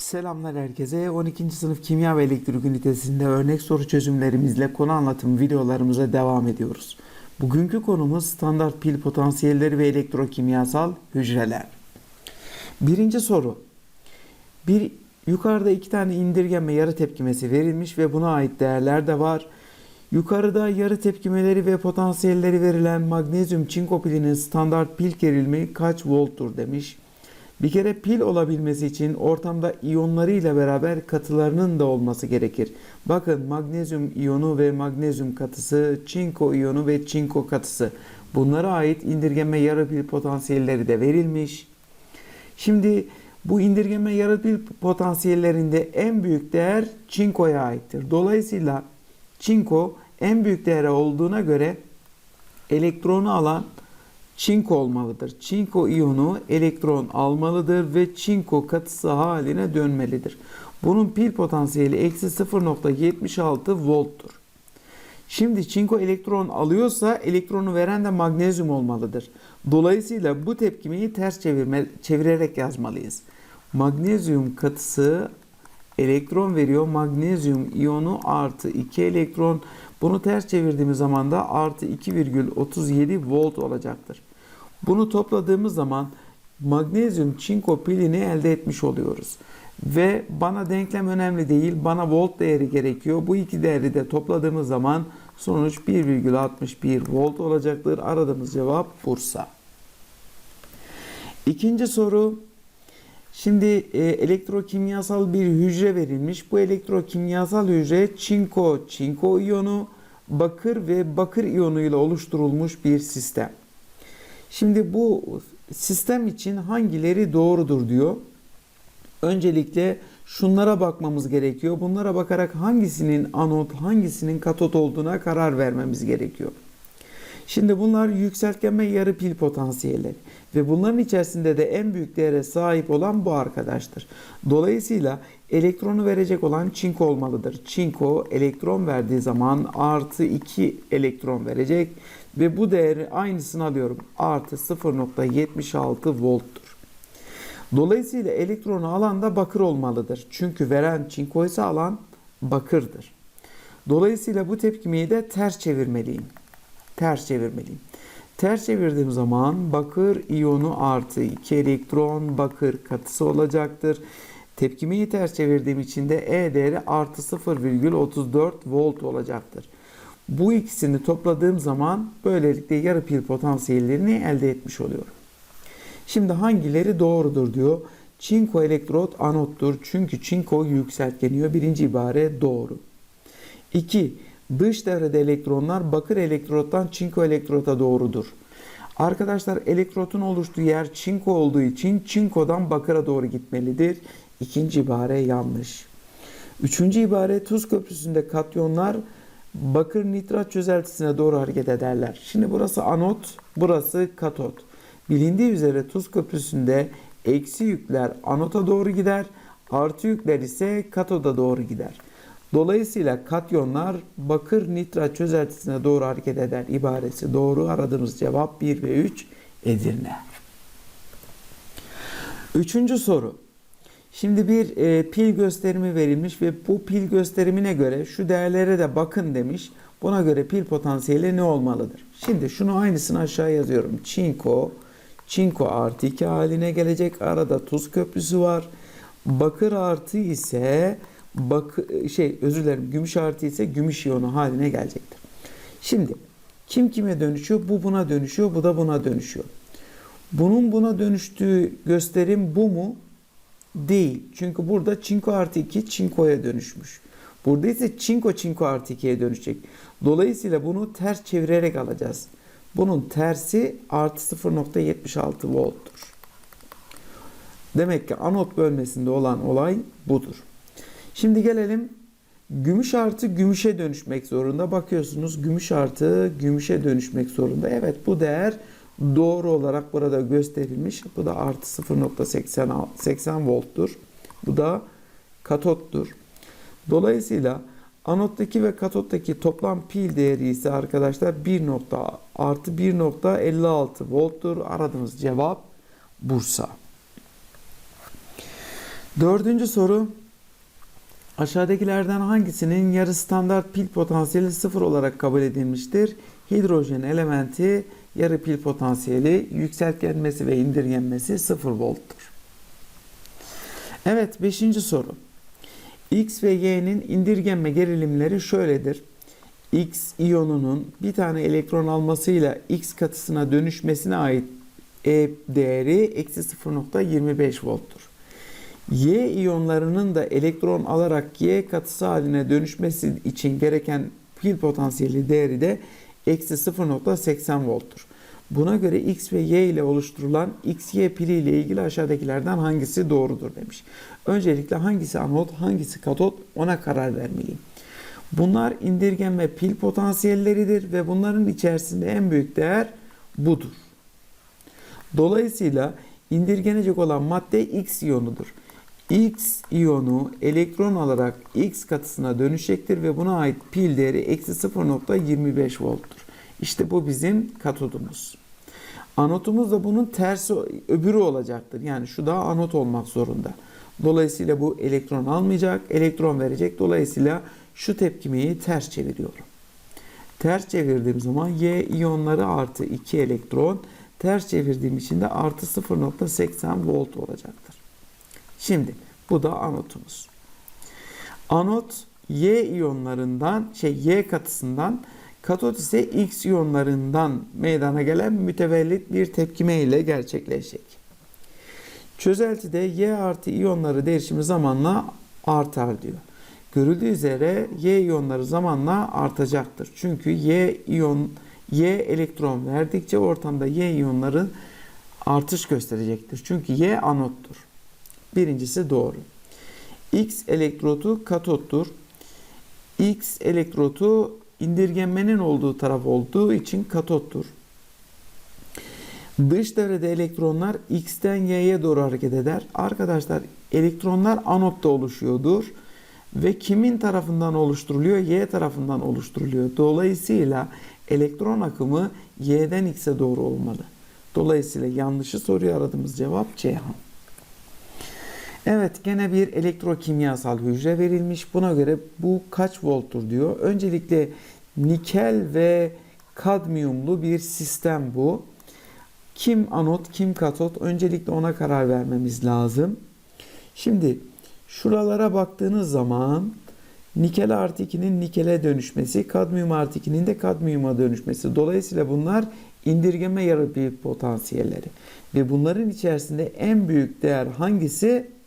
Selamlar herkese. 12. sınıf kimya ve elektrik ünitesinde örnek soru çözümlerimizle konu anlatım videolarımıza devam ediyoruz. Bugünkü konumuz standart pil potansiyelleri ve elektrokimyasal hücreler. Birinci soru. Bir yukarıda iki tane indirgeme yarı tepkimesi verilmiş ve buna ait değerler de var. Yukarıda yarı tepkimeleri ve potansiyelleri verilen magnezyum çinko pilinin standart pil gerilimi kaç volttur demiş. Bir kere pil olabilmesi için ortamda iyonlarıyla beraber katılarının da olması gerekir. Bakın magnezyum iyonu ve magnezyum katısı, çinko iyonu ve çinko katısı. Bunlara ait indirgeme yarı pil potansiyelleri de verilmiş. Şimdi bu indirgeme yarı pil potansiyellerinde en büyük değer çinkoya aittir. Dolayısıyla çinko en büyük değeri olduğuna göre elektronu alan çinko olmalıdır. Çinko iyonu elektron almalıdır ve çinko katısı haline dönmelidir. Bunun pil potansiyeli eksi 0.76 volttur. Şimdi çinko elektron alıyorsa elektronu veren de magnezyum olmalıdır. Dolayısıyla bu tepkimeyi ters çevirme, çevirerek yazmalıyız. Magnezyum katısı elektron veriyor. Magnezyum iyonu artı 2 elektron. Bunu ters çevirdiğimiz zaman da artı 2,37 volt olacaktır. Bunu topladığımız zaman magnezyum çinko pilini elde etmiş oluyoruz. Ve bana denklem önemli değil, bana volt değeri gerekiyor. Bu iki değeri de topladığımız zaman sonuç 1,61 volt olacaktır. Aradığımız cevap Bursa. İkinci soru. Şimdi e, elektrokimyasal bir hücre verilmiş. Bu elektrokimyasal hücre çinko, çinko iyonu, bakır ve bakır iyonu ile oluşturulmuş bir sistem. Şimdi bu sistem için hangileri doğrudur diyor. Öncelikle şunlara bakmamız gerekiyor. Bunlara bakarak hangisinin anot, hangisinin katot olduğuna karar vermemiz gerekiyor. Şimdi bunlar yükseltgenme yarı pil potansiyelleri ve bunların içerisinde de en büyük değere sahip olan bu arkadaştır. Dolayısıyla elektronu verecek olan çinko olmalıdır. Çinko elektron verdiği zaman artı 2 elektron verecek ve bu değeri aynısını alıyorum. Artı 0.76 volttur. Dolayısıyla elektronu alan da bakır olmalıdır. Çünkü veren çinko ise alan bakırdır. Dolayısıyla bu tepkimeyi de ters çevirmeliyim. Ters çevirmeliyim. Ters çevirdiğim zaman bakır iyonu artı 2 elektron bakır katısı olacaktır. Tepkimeyi ters çevirdiğim için de E değeri artı 0,34 volt olacaktır. Bu ikisini topladığım zaman böylelikle yarı pil potansiyellerini elde etmiş oluyorum. Şimdi hangileri doğrudur diyor. Çinko elektrot anottur. Çünkü çinko yükseltgeniyor. Birinci ibare doğru. 2. Dış devrede elektronlar bakır elektrottan çinko elektrota doğrudur. Arkadaşlar elektrotun oluştuğu yer çinko olduğu için çinkodan bakıra doğru gitmelidir. İkinci ibare yanlış. Üçüncü ibare tuz köprüsünde katyonlar bakır nitrat çözeltisine doğru hareket ederler. Şimdi burası anot, burası katot. Bilindiği üzere tuz köprüsünde eksi yükler anota doğru gider, artı yükler ise katoda doğru gider. Dolayısıyla katyonlar bakır nitrat çözeltisine doğru hareket eder ibaresi doğru. Aradığımız cevap 1 ve 3 Edirne. Üçüncü soru. Şimdi bir e, pil gösterimi verilmiş ve bu pil gösterimine göre şu değerlere de bakın demiş. Buna göre pil potansiyeli ne olmalıdır? Şimdi şunu aynısını aşağı yazıyorum. Çinko, çinko artı 2 haline gelecek. Arada tuz köprüsü var. Bakır artı ise bak şey özür dilerim gümüş artı ise gümüş iyonu haline gelecektir. Şimdi kim kime dönüşüyor? Bu buna dönüşüyor, bu da buna dönüşüyor. Bunun buna dönüştüğü gösterim bu mu? Değil. Çünkü burada çinko artı 2 çinkoya dönüşmüş. Burada ise çinko çinko artı 2'ye dönüşecek. Dolayısıyla bunu ters çevirerek alacağız. Bunun tersi artı 0.76 volttur. Demek ki anot bölmesinde olan olay budur. Şimdi gelelim gümüş artı gümüşe dönüşmek zorunda. Bakıyorsunuz gümüş artı gümüşe dönüşmek zorunda. Evet bu değer doğru olarak burada gösterilmiş. Bu da artı 0.80 volttur. Bu da katottur. Dolayısıyla anottaki ve katottaki toplam pil değeri ise arkadaşlar 1 nokta artı 1.56 volttur. Aradığımız cevap Bursa. Dördüncü soru. Aşağıdakilerden hangisinin yarı standart pil potansiyeli sıfır olarak kabul edilmiştir? Hidrojen elementi yarı pil potansiyeli yükseltgenmesi ve indirgenmesi 0 volttur. Evet 5. soru. X ve Y'nin indirgenme gerilimleri şöyledir. X iyonunun bir tane elektron almasıyla X katısına dönüşmesine ait E değeri eksi 0.25 volttur. Y iyonlarının da elektron alarak Y katısı haline dönüşmesi için gereken pil potansiyeli değeri de eksi 0.80 volttur. Buna göre X ve Y ile oluşturulan XY pili ile ilgili aşağıdakilerden hangisi doğrudur demiş. Öncelikle hangisi anot, hangisi katot ona karar vermeliyim. Bunlar indirgenme pil potansiyelleridir ve bunların içerisinde en büyük değer budur. Dolayısıyla indirgenecek olan madde X iyonudur. X iyonu elektron alarak X katısına dönüşecektir ve buna ait pil değeri eksi 0.25 volttur. İşte bu bizim katodumuz. Anotumuz da bunun tersi öbürü olacaktır. Yani şu da anot olmak zorunda. Dolayısıyla bu elektron almayacak, elektron verecek. Dolayısıyla şu tepkimeyi ters çeviriyorum. Ters çevirdiğim zaman Y iyonları artı 2 elektron, ters çevirdiğim için de artı 0.80 volt olacaktır. Şimdi bu da anotumuz. Anot Y iyonlarından şey Y katısından katot ise X iyonlarından meydana gelen mütevellit bir tepkime ile gerçekleşecek. Çözeltide Y artı iyonları değişimi zamanla artar diyor. Görüldüğü üzere Y iyonları zamanla artacaktır. Çünkü Y iyon Y elektron verdikçe ortamda Y iyonları artış gösterecektir. Çünkü Y anottur. Birincisi doğru. X elektrotu katottur. X elektrotu indirgenmenin olduğu taraf olduğu için katottur. Dış devrede elektronlar X'ten Y'ye doğru hareket eder. Arkadaşlar elektronlar anotta oluşuyordur. Ve kimin tarafından oluşturuluyor? Y tarafından oluşturuluyor. Dolayısıyla elektron akımı Y'den X'e doğru olmalı. Dolayısıyla yanlışı soruyu aradığımız cevap Ceyhan. Evet gene bir elektrokimyasal hücre verilmiş. Buna göre bu kaç volttur diyor. Öncelikle nikel ve kadmiyumlu bir sistem bu. Kim anot, kim katot? Öncelikle ona karar vermemiz lazım. Şimdi şuralara baktığınız zaman nikel artı 2'nin nikele dönüşmesi, kadmiyum artı 2'nin de kadmiyuma dönüşmesi. Dolayısıyla bunlar indirgeme yarı bir potansiyelleri. Ve bunların içerisinde en büyük değer hangisi?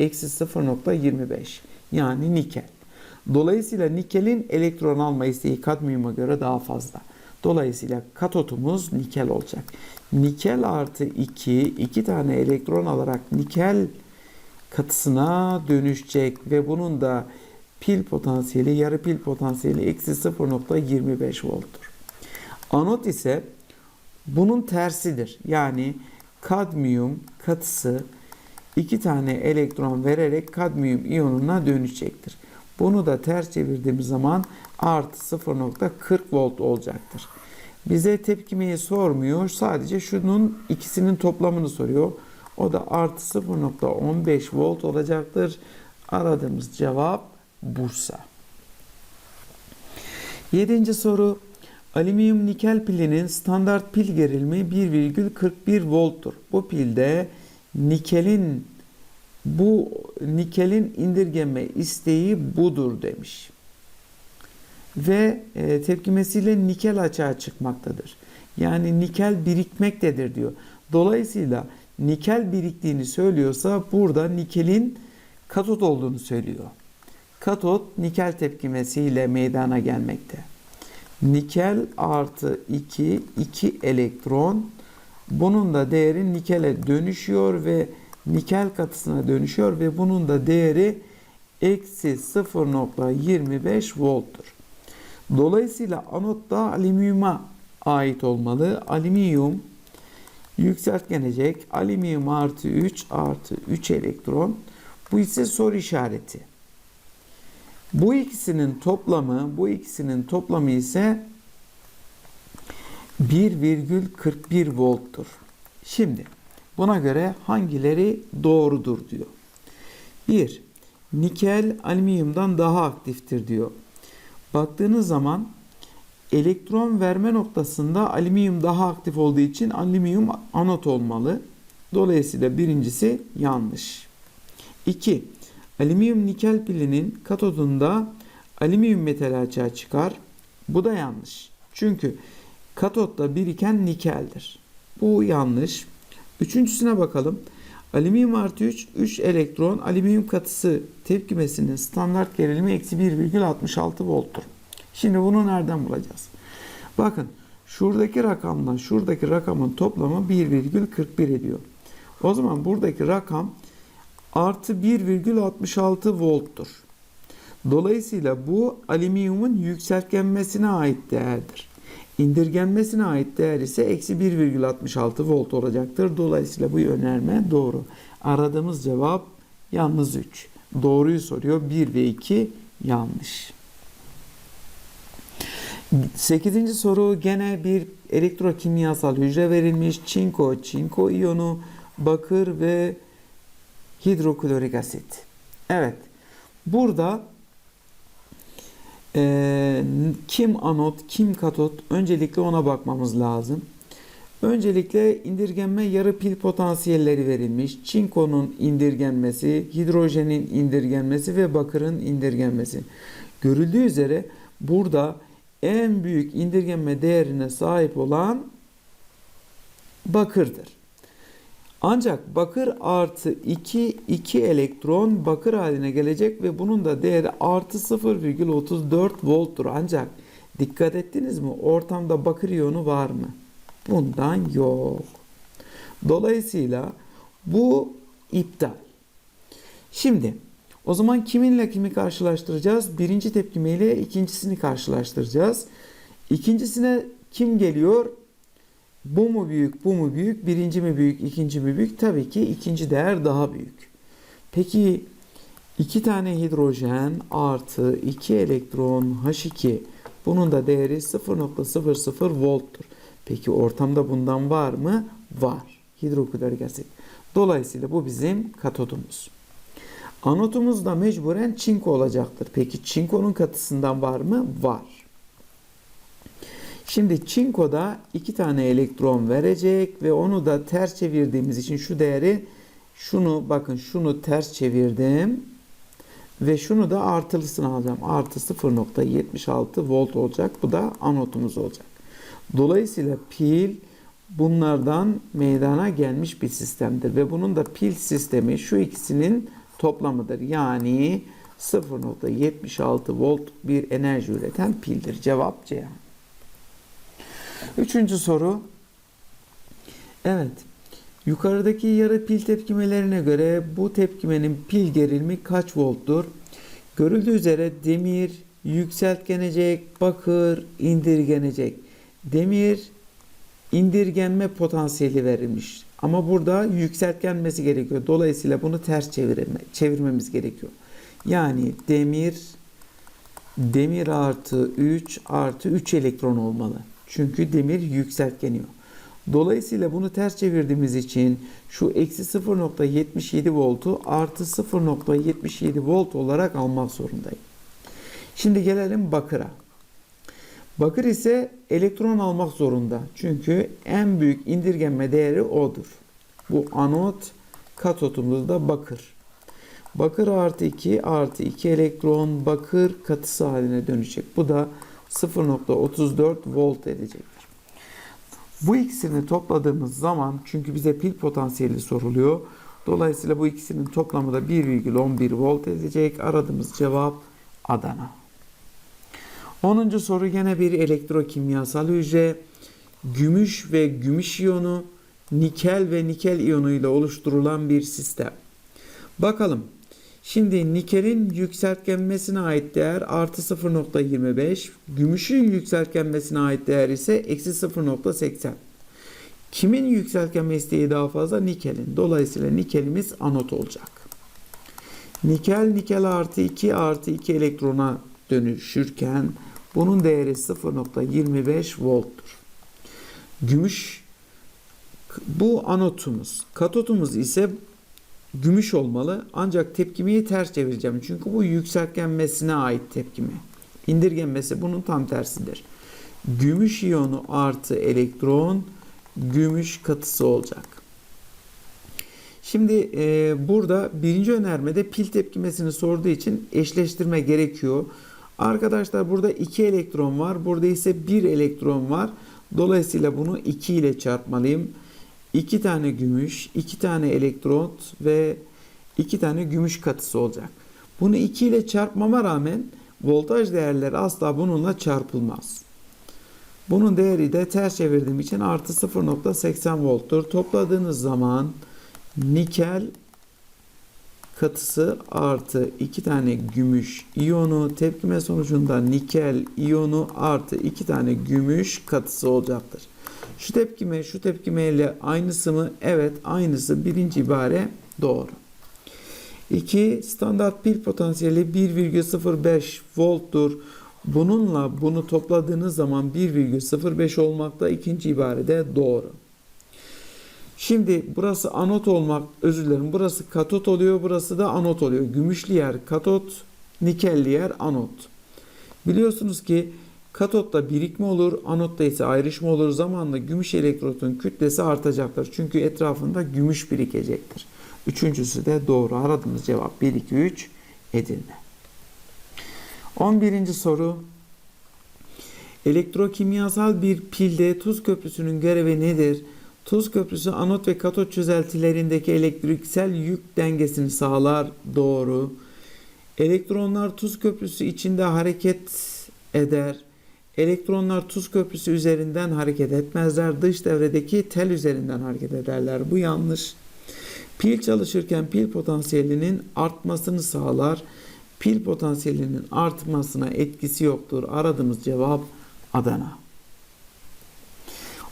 Eksi 0.25 yani nikel. Dolayısıyla nikelin elektron alma isteği kadmiyuma göre daha fazla. Dolayısıyla katotumuz nikel olacak. Nikel artı 2, 2 tane elektron alarak nikel katısına dönüşecek ve bunun da pil potansiyeli, yarı pil potansiyeli eksi 0.25 volttur. Anot ise bunun tersidir. Yani kadmiyum katısı iki tane elektron vererek kadmiyum iyonuna dönüşecektir. Bunu da ters çevirdiğimiz zaman artı 0.40 volt olacaktır. Bize tepkimeyi sormuyor. Sadece şunun ikisinin toplamını soruyor. O da artı 0.15 volt olacaktır. Aradığımız cevap Bursa. Yedinci soru. Alüminyum nikel pilinin standart pil gerilimi 1,41 volttur. Bu pilde nikelin bu nikelin indirgeme isteği budur demiş. Ve e, tepkimesiyle nikel açığa çıkmaktadır. Yani nikel birikmektedir diyor. Dolayısıyla nikel biriktiğini söylüyorsa burada nikelin katot olduğunu söylüyor. Katot nikel tepkimesiyle meydana gelmekte. Nikel artı 2, 2 elektron bunun da değeri nikele dönüşüyor ve nikel katısına dönüşüyor ve bunun da değeri eksi 0.25 volttur. Dolayısıyla anot da alüminyuma ait olmalı. Alüminyum yükseltgenecek. Alüminyum artı 3 artı 3 elektron. Bu ise soru işareti. Bu ikisinin toplamı, bu ikisinin toplamı ise 1,41 volttur. Şimdi buna göre hangileri doğrudur diyor. 1. Nikel alüminyumdan daha aktiftir diyor. Baktığınız zaman elektron verme noktasında alüminyum daha aktif olduğu için alüminyum anot olmalı. Dolayısıyla birincisi yanlış. 2. Alüminyum nikel pilinin katodunda alüminyum metali açığa çıkar. Bu da yanlış. Çünkü katotta biriken nikeldir. Bu yanlış. Üçüncüsüne bakalım. Alüminyum artı 3, 3 elektron alüminyum katısı tepkimesinin standart gerilimi eksi 1,66 volttur. Şimdi bunu nereden bulacağız? Bakın şuradaki rakamla şuradaki rakamın toplamı 1,41 ediyor. O zaman buradaki rakam artı 1,66 volttur. Dolayısıyla bu alüminyumun yükseltgenmesine ait değerdir. İndirgenmesine ait değer ise eksi 1,66 volt olacaktır. Dolayısıyla bu önerme doğru. Aradığımız cevap yalnız 3. Doğruyu soruyor. 1 ve 2 yanlış. 8. soru gene bir elektrokimyasal hücre verilmiş. Çinko, çinko iyonu, bakır ve hidroklorik asit. Evet. Burada e, kim anot, kim katot öncelikle ona bakmamız lazım. Öncelikle indirgenme yarı pil potansiyelleri verilmiş. Çinkonun indirgenmesi, hidrojenin indirgenmesi ve bakırın indirgenmesi. Görüldüğü üzere burada en büyük indirgenme değerine sahip olan bakırdır. Ancak bakır artı 2, 2 elektron bakır haline gelecek ve bunun da değeri artı 0,34 volttur. Ancak dikkat ettiniz mi? Ortamda bakır iyonu var mı? Bundan yok. Dolayısıyla bu iptal. Şimdi o zaman kiminle kimi karşılaştıracağız? Birinci tepkime ile ikincisini karşılaştıracağız. İkincisine kim geliyor? Bu mu büyük, bu mu büyük? Birinci mi büyük, ikinci mi büyük? Tabii ki ikinci değer daha büyük. Peki iki tane hidrojen artı iki elektron H2 bunun da değeri 0.00 volttur. Peki ortamda bundan var mı? Var. Hidroklorik asit. Dolayısıyla bu bizim katodumuz. Anotumuz da mecburen çinko olacaktır. Peki çinkonun katısından var mı? Var. Şimdi çinkoda iki tane elektron verecek ve onu da ters çevirdiğimiz için şu değeri şunu bakın şunu ters çevirdim ve şunu da artılısını alacağım. Artı 0.76 volt olacak. Bu da anotumuz olacak. Dolayısıyla pil bunlardan meydana gelmiş bir sistemdir ve bunun da pil sistemi şu ikisinin toplamıdır. Yani 0.76 volt bir enerji üreten pildir. Cevap C. Üçüncü soru. Evet. Yukarıdaki yarı pil tepkimelerine göre bu tepkimenin pil gerilimi kaç volttur? Görüldüğü üzere demir yükseltgenecek, bakır indirgenecek. Demir indirgenme potansiyeli verilmiş. Ama burada yükseltgenmesi gerekiyor. Dolayısıyla bunu ters çevirme, çevirmemiz gerekiyor. Yani demir demir artı 3 artı 3 elektron olmalı. Çünkü demir yükseltgeniyor. Dolayısıyla bunu ters çevirdiğimiz için şu eksi 0.77 voltu artı 0.77 volt olarak almak zorundayım. Şimdi gelelim bakıra. Bakır ise elektron almak zorunda. Çünkü en büyük indirgenme değeri odur. Bu anot, katotumuz da bakır. Bakır artı 2 artı 2 elektron bakır katısı haline dönecek. Bu da 0.34 volt edecektir. Bu ikisini topladığımız zaman çünkü bize pil potansiyeli soruluyor. Dolayısıyla bu ikisinin toplamı da 1,11 volt edecek. Aradığımız cevap Adana. 10. soru gene bir elektrokimyasal hücre. Gümüş ve gümüş iyonu, nikel ve nikel iyonu ile oluşturulan bir sistem. Bakalım. Şimdi nikelin yükseltgenmesine ait değer artı 0.25, gümüşün yükseltgenmesine ait değer ise eksi 0.80. Kimin yükseltgenme isteği daha fazla? Nikelin. Dolayısıyla nikelimiz anot olacak. Nikel nikel artı 2 artı 2 elektrona dönüşürken bunun değeri 0.25 volttur. Gümüş bu anotumuz. Katotumuz ise gümüş olmalı. Ancak tepkimeyi ters çevireceğim. Çünkü bu yükseltgenmesine ait tepkime. İndirgenmesi bunun tam tersidir. Gümüş iyonu artı elektron gümüş katısı olacak. Şimdi e, burada birinci önermede pil tepkimesini sorduğu için eşleştirme gerekiyor. Arkadaşlar burada 2 elektron var. Burada ise 1 elektron var. Dolayısıyla bunu 2 ile çarpmalıyım. 2 tane gümüş, 2 tane elektron ve 2 tane gümüş katısı olacak. Bunu 2 ile çarpmama rağmen voltaj değerleri asla bununla çarpılmaz. Bunun değeri de ters çevirdiğim için artı 0.80 volttur. Topladığınız zaman nikel katısı artı 2 tane gümüş iyonu tepkime sonucunda nikel iyonu artı 2 tane gümüş katısı olacaktır. Şu tepkime şu tepkime ile aynısı mı? Evet aynısı birinci ibare doğru. 2. Standart pil potansiyeli 1,05 volttur. Bununla bunu topladığınız zaman 1,05 olmakta ikinci ibarede doğru. Şimdi burası anot olmak özür dilerim. Burası katot oluyor. Burası da anot oluyor. Gümüşlü yer katot, nikelli yer anot. Biliyorsunuz ki katotta birikme olur, anotta ise ayrışma olur. Zamanla gümüş elektrodun kütlesi artacaktır. Çünkü etrafında gümüş birikecektir. Üçüncüsü de doğru. Aradığımız cevap 1, 2, 3 Edirne. 11. soru. Elektrokimyasal bir pilde tuz köprüsünün görevi nedir? Tuz köprüsü anot ve katot çözeltilerindeki elektriksel yük dengesini sağlar. Doğru. Elektronlar tuz köprüsü içinde hareket eder. Elektronlar tuz köprüsü üzerinden hareket etmezler. Dış devredeki tel üzerinden hareket ederler. Bu yanlış. Pil çalışırken pil potansiyelinin artmasını sağlar. Pil potansiyelinin artmasına etkisi yoktur. Aradığımız cevap Adana.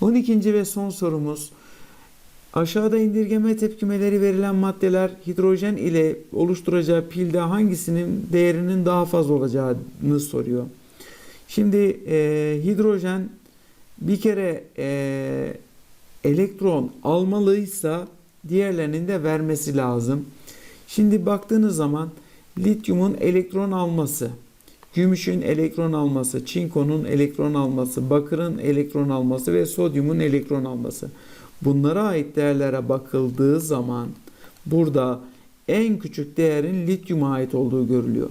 12. ve son sorumuz. Aşağıda indirgeme tepkimeleri verilen maddeler hidrojen ile oluşturacağı pilde hangisinin değerinin daha fazla olacağını soruyor. Şimdi e, hidrojen bir kere e, elektron almalıysa diğerlerinin de vermesi lazım. Şimdi baktığınız zaman lityumun elektron alması, gümüşün elektron alması, çinkonun elektron alması, bakırın elektron alması ve sodyumun elektron alması. Bunlara ait değerlere bakıldığı zaman burada en küçük değerin lityuma ait olduğu görülüyor.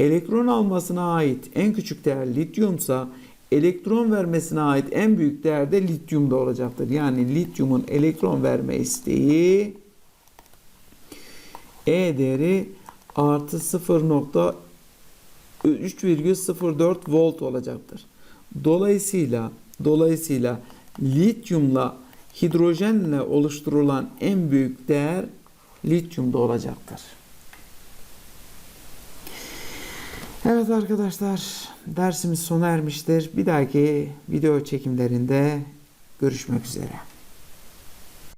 Elektron almasına ait en küçük değer lityumsa elektron vermesine ait en büyük değer de lityumda olacaktır. Yani lityumun elektron verme isteği E değeri artı 0.3,04 volt olacaktır. Dolayısıyla dolayısıyla lityumla hidrojenle oluşturulan en büyük değer lityumda olacaktır. Evet arkadaşlar dersimiz sona ermiştir. Bir dahaki video çekimlerinde görüşmek üzere.